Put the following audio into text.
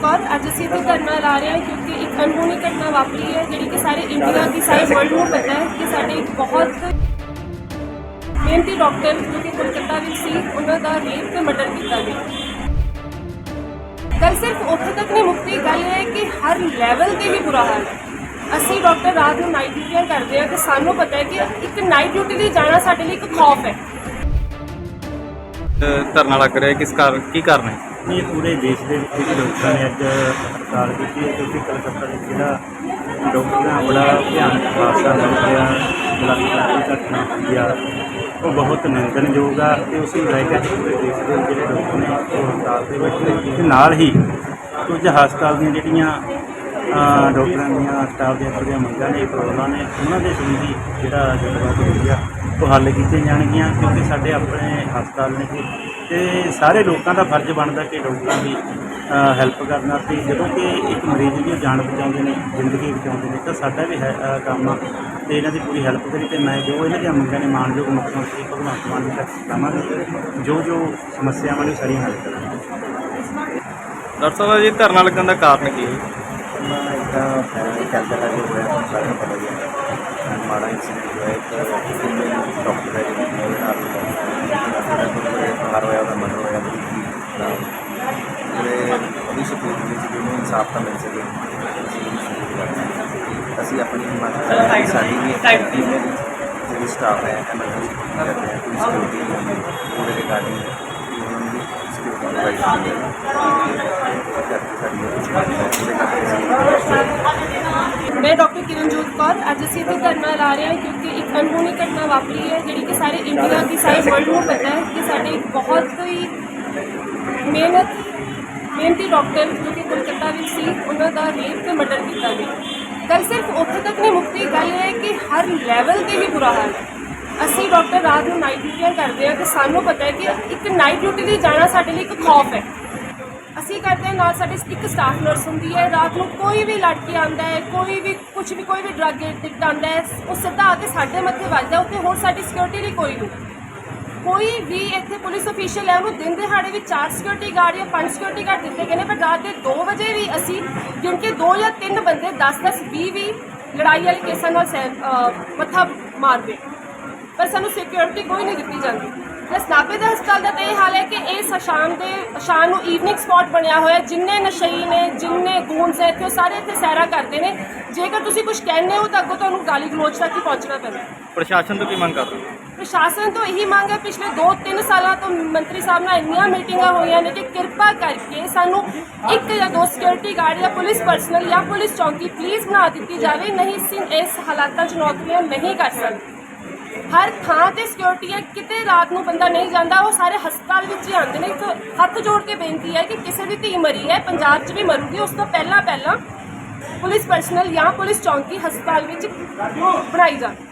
ਕੌਰ ਅੱਜ ਅਸੀਂ ਇੱਥੇ ਧਰਨਾ ਲਾ ਰਹੇ ਹਾਂ ਕਿਉਂਕਿ ਇੱਕ ਅਨਹੋਣੀ ਘਟਨਾ ਵਾਪਰੀ ਹੈ, ਜਿਹੜੀ ਕਿ ਸਾਰੇ ਇੰਡੀਆ ਦੀ, ਸਾਰੇ ਵਰਲਡ ਨੂੰ ਪਤਾ ਹੈ ਕਿ ਸਾਡੇ ਇੱਕ ਬਹੁਤ ਮਿਹਨਤੀ ਡਾਕਟਰ ਜੋ ਕਿ ਕੋਲਕਾਤਾ ਵਿੱਚ ਸੀ, ਉਹਨਾਂ ਦਾ ਰੇਪ ਤੇ ਮਰਡਰ ਕੀਤਾ ਗਿਆ। ਗੱਲ ਸਿਰਫ ਉੱਥੇ ਤੱਕ ਨਹੀਂ ਮੁੱਕਦੀ ਗੱਲ ਹੈ ਕਿ ਹਰ ਲੈਵਲ ਤੇ ਵੀ ਬੁਰਾ ਹਾਲ ਹੈ। ਅਸੀਂ ਡਾਕਟਰ ਰਾਤ ਨੂੰ ਨਾਈਟ ਡਿਊਟੀਆਂ ਕਰਦੇ ਹਾਂ ਤੇ ਸਾਨੂੰ ਪਤਾ ਹੈ ਕਿ ਇੱਕ ਨਾਈਟ ਡਿਊਟੀ ਲਈ ਜਾਣਾ ਸਾਡੇ ਲਈ ਇੱਕ ਖੌਫ ਹੈ। ਧਰਨਾ ਲੱਗ ਰਿਹਾ ਕਿਸ ਕਾਰਨ ਕੀ ਕਾਰਨ ਹੈ? ਇਹ ਪੂਰੇ ਦੇਸ਼ ਦੇ ਵਿੱਚ ਜਿਹੜੇ ਲੋਕਾਂ ਨੇ ਅੱਜ ਹੜਤਾਲ ਕੀਤੀ ਹੈ ਕਿਉਂਕਿ ਕਲਕੱਤਾ ਦੇ ਜਿਹੜਾ ਡਾਕਟਰਾਂ ਬੜਾ ਭਿਆਨਕ ਹਾਦਸਾ ਵਾਪਰਿਆ ਬਲਾਤਕਾਰ ਦੀ ਘਟਨਾ ਹੋਈ ਆ ਉਹ ਬਹੁਤ ਨਿੰਦਣਯੋਗ ਆ ਤੇ ਉਸੇ ਲੈ ਕੇ ਅੱਜ ਪੂਰੇ ਦੇਸ਼ ਦੇ ਜਿਹੜੇ ਡਾਕਟਰ ਨੇ ਉਹ ਹੜਤਾਲ ਦੇ ਵਿੱਚ ਨੇ। ਤੇ ਨਾਲ ਹੀ ਕੁਝ ਹਸਪਤਾਲ ਦੀਆਂ ਜਿਹੜੀਆਂ ਡਾਕਟਰਾਂ ਦੀਆਂ ਸਟਾਫ ਦੀਆਂ ਥੋੜ੍ਹੀਆਂ ਮੰਗਾਂ ਨੇ, ਪ੍ਰੋਬਲਮਾਂ ਨੇ, ਉਹਨਾਂ ਦੇ ਸੰਬੰਧੀ ਜਿਹੜਾ ਗੱਲਬਾਤ ਹੋਈ ਆ, ਉਹ ਹੱਲ ਕੀਤੀਆਂ ਜਾਣਗੀਆਂ ਕਿਉਂਕਿ ਸਾਡੇ ਆਪਣੇ ਹਸਪਤਾਲ ਨੇ ਜੀ। ਤੇ ਸਾਰੇ ਲੋਕਾਂ ਦਾ ਫਰਜ਼ ਬਣਦਾ ਕਿ ਡਾਕਟਰਾਂ ਦੀ ਹੈਲਪ ਕਰਨਾ ਤੇ ਜਦੋਂ ਕਿ ਇੱਕ ਮਰੀਜ਼ ਦੀ ਜਾਨ ਬਚਾਉਂਦੇ ਨੇ ਜ਼ਿੰਦਗੀ ਬਚਾਉਂਦੇ ਨੇ ਤਾਂ ਸਾਡਾ ਵੀ ਹੈ ਕੰਮ ਆ। ਤੇ ਇਹਨਾਂ ਦੀ ਪੂਰੀ ਹੈਲਪ ਕਰੀ ਤੇ ਮੈਂ ਜੋ ਇਹਨਾਂ ਦੀਆਂ ਮੰਗਾਂ ਨੇ ਮਾਨਯੋਗ ਮੁੱਖ ਮੰਤਰੀ ਭਗਵੰਤ ਮਾਨ ਜੀ ਤੱਕ ਪਹੁੰਚਾਵਾਂਗਾ ਜੋ ਜੋ ਸਮੱਸਿਆਵਾਂ ਨੇ ਉਹ ਸਾਰੀਆਂ ਹੱਲ ਕਰਾਂਗੇ। ਡਾਕਟਰ ਸਾਹਿਬ ਜੀ ਧਰਨਾ ਲੱਗਣ ਦਾ ਕਾਰਨ ਕੀ ਹੈ? ਮੈਂ ਇੱਦਾਂ ਹੈ ਕੈਲਕਟਾ ਜੋ ਹੋਇਆ ਨੂੰ ਪਤਾ ਹੀ ਹੈ। ਮਾੜਾ ਇਨਸੀਡੈਂਟ ਹੋਇਆ ਇੱਕ ਡਾਕਟਰ ਹੈ ਜਿਹਦੇ ਨਾਲ ਜਿਹੜਾ ਕੋਈ ਬਾਹਰ ਹੋਇਆ ਉਹਦਾ ਮਰਡਰ ਹੋਇਆ ਬੜੀ ਜਿਹੜੇ ਉਹਦੀ ਸਪੋਰਟ ਵਿੱਚ ਜਿਹਨੂੰ ਇਨਸਾਫ ਤਾਂ ਮਿਲ ਸਕੇ ਅਸੀਂ ਉਹਨੂੰ support ਕਰਦੇ ਹਾਂ। ਅਸੀਂ ਆਪਣੀ ਹਿੰਮਤ ਕਰਦੇ ਸਾਡੀ ਵੀ ਇੱਕ ਟੀਮ ਹੈ ਜਿਹੜੀ ਸਟਾਫ ਹੈ ਐਮਰਜੈਂਸੀ ਕਰਦੇ ਹੈ ਕੋਈ ਸਿਕਿਉਰਿਟੀ ਉਹਦੇ ਰਿਗਾਰਡਿੰਗ ਉਹਨਾਂ ਨੂੰ ਸਿਕਿਉਰਿਟੀ ਪ੍ਰੋਵਾਈਡ ਕਰਨੀ ਹੈ ਕਰਕੇ ਸਾਡੀ ਇਹ ਕੁਛ ਉਹਦੇ ਕਰਕੇ ਅਸੀਂ ਮੈਂ ਡਾਕਟਰ ਕਿਰਨਜੋਤ ਕੌਰ ਅੱਜ ਅਸੀਂ ਇੱਥੇ ਧਰਨਾ ਲਾ ਰਹੇ ਹਾਂ ਕਿਉਂਕਿ ਇੱਕ ਅਨਹੋਣੀ ਘਟਨਾ ਵਾਪਰੀ ਹੈ ਜਿਹੜੀ ਕਿ ਸਾਰੇ ਇੰਡੀਆ ਦੀ ਸਾਰੇ ਵਰਲਡ ਮਿਹਨਤੀ ਡਾਕਟਰ ਜੋ ਕਿ ਕੋਲਕਾਤਾ ਵਿੱਚ ਸੀ, ਉਹਨਾਂ ਦਾ ਰੇਪ ਤੇ ਮਰਡਰ ਕੀਤਾ ਗਿਆ। ਗੱਲ ਸਿਰਫ ਉੱਥੇ ਤੱਕ ਨਹੀਂ ਮੁੱਕਦੀ, ਗੱਲ ਇਹ ਹੈ ਕਿ ਹਰ ਲੈਵਲ ਤੇ ਵੀ ਬੁਰਾ ਹਾਲ ਹੈ। ਅਸੀਂ ਡਾਕਟਰ ਰਾਤ ਨੂੰ ਨਾਈਟ ਡਿਊਟੀਆਂ ਕਰਦੇ ਹਾਂ ਤੇ ਸਾਨੂੰ ਪਤਾ ਹੈ ਕਿ ਇੱਕ ਨਾਈਟ ਡਿਊਟੀ ਲਈ ਜਾਣਾ ਸਾਡੇ ਲਈ ਇੱਕ ਖੌਫ ਹੈ। ਅਸੀਂ ਕਰਦੇ ਹਾਂ, ਨਾਲ ਸਾਡੇ ਇੱਕ ਸਟਾਫ ਨਰਸ ਹੁੰਦੀ ਹੈ, ਰਾਤ ਨੂੰ ਕੋਈ ਵੀ ਲੜਕੀ ਆਂਦਾ ਹੈ, ਕੋਈ ਵੀ ਕੁਝ ਵੀ, ਕੋਈ ਵੀ ਡਰੱਗ ਐਡਿਕਟ ਆਂਦਾ ਹੈ, ਉਹ ਸਿੱਧਾ ਆ ਕੇ ਸਾਡੇ ਮੱਥੇ ਵੱਜਦਾ ਉੱਥੇ ਹੋਰ ਸਾਡੀ ਸਿਕਿਉਰਿਟੀ ਲਈ ਕੋਈ ਨਹੀਂ। ਕੋਈ ਵੀ ਇੱਥੇ ਪੁਲਿਸ ਅਫੀਸ਼ੀਅਲ ਹੈ, ਉਹਨੂੰ ਦਿਨ ਦਿਹਾੜੇ ਵਿੱਚ ਚਾਰ ਸਿਕਿਉਰਿਟੀ ਗਾਰਡ ਜਾਂ ਪੰਜ ਸਿਕਿਉਰਿਟੀ ਗਾਰਡ ਦਿੱਤੇ ਗਏ ਨੇ, ਪਰ ਰਾਤ ਦੇ 2 ਵਜੇ ਵੀ ਅਸੀਂ, ਕਿਉਂਕਿ ਦੋ ਜਾਂ ਤਿੰਨ ਬੰਦੇ 10 10 20 20 ਲੜਾਈ ਵਾਲੇ ਕੇਸਾਂ ਨਾਲ ਸਹਿ- ਅਹ ਮੱਥਾ ਮਾਰਦੇ। ਪਰ ਸਾਨੂੰ ਸਿਕਿਉਰਿਟੀ ਕੋਈ ਨਹੀਂ ਦਿੱਤੀ ਜਾਂਦੀ। ਨਾਭੇ ਦੇ ਹਸਪਤਾਲ ਦਾ ਤਾਂ ਇਹ ਹਾਲ ਹੈ ਕਿ ਇਹ ਸ਼ਾਮ ਦੇ ਸ਼ਾਮ ਨੂੰ ਈਵਨਿੰਗ ਸਪੌਟ ਬਣਿਆ ਹੋਇਆ। ਜਿੰਨੇ ਨਸ਼ਈ ਨੇ ਜਿੰਨੇ ਗੂੰਸ ਹੈ ਇੱਥੇ ਸਾਰੇ ਇੱਥੇ ਸੈਰਾ ਕਰਦੇ ਨੇ। ਜੇਕਰ ਤੁਸੀਂ ਕੁਝ ਕਹਿੰਦੇ ਹੋ ਤਾਂ ਅੱਗੋਂ ਤੁਹਾਨੂੰ ਗਾਲੀ ਗਲੋਚ ਤੱਕ ਹੀ ਪਹੁੰਚਣਾ ਪੈਂਦਾ। ਪ੍ਰਸ਼ਾਸਨ ਤੋਂ ਕੀ ਮੰਗ ਕਰ ਰਹੇ ਹੋ? ਪ੍ਰਸ਼ਾਸਨ ਤੋਂ ਇਹੀ ਮੰਗ ਹੈ ਪਿਛਲੇ 2-3 ਸਾਲਾਂ ਤੋਂ ਮੰਤਰੀ ਸਾਹਿਬ ਨਾਲ ਇੰਨੀਆਂ ਮੀਟਿੰਗਾਂ ਹੋਈਆਂ ਨੇ ਕਿ ਕਿਰਪਾ ਕਰਕੇ ਸਾਨੂੰ ਇੱਕ ਜਾਂ ਦੋ ਸਿਕਿਉਰਿਟੀ ਗਾਰਡ ਜਾਂ ਪੁਲਿਸ ਪਰਸਨਲ ਜਾਂ ਪੁਲਿਸ ਚੌਕੀ ਪਲੀਜ਼ ਬਣਾ ਦਿੱਤੀ ਜਾਵੇ। ਨਹੀਂ ਅਸੀਂ ਇਸ ਹਾਲਾਤਾਂ 'ਚ ਨੌਕਰੀਆਂ ਨਹੀਂ ਕਰ ਸਕਦੇ। ਹਰ ਥਾਂ ਤੇ ਸਿਕਿਉਰਿਟੀ ਹੈ, ਕਿਤੇ ਰਾਤ ਨੂੰ ਬੰਦਾ ਨਹੀਂ ਜਾਂਦਾ, ਉਹ ਸਾਰੇ ਹਸਪਤਾਲ ਵਿੱਚ ਹੀ ਆਉਂਦੇ ਨੇ। ਇੱਕ ਹੱਥ ਜੋੜ ਕੇ ਬੇਨਤੀ ਹੈ ਕਿ ਕਿਸੇ ਦੀ ਧੀ ਮਰੀ ਹੈ, ਪੰਜਾਬ 'ਚ ਵੀ ਮਰੂਗੀ, ਉਸ ਤੋਂ ਪਹਿਲਾਂ ਪਹਿਲਾਂ ਪੁਲਿਸ ਪਰਸਨਲ ਜਾਂ ਪੁਲਿਸ ਚੌਂਕੀ ਹਸਪਤਾਲ ਵਿੱਚ ਬਣਾਈ ਜਾਵੇ।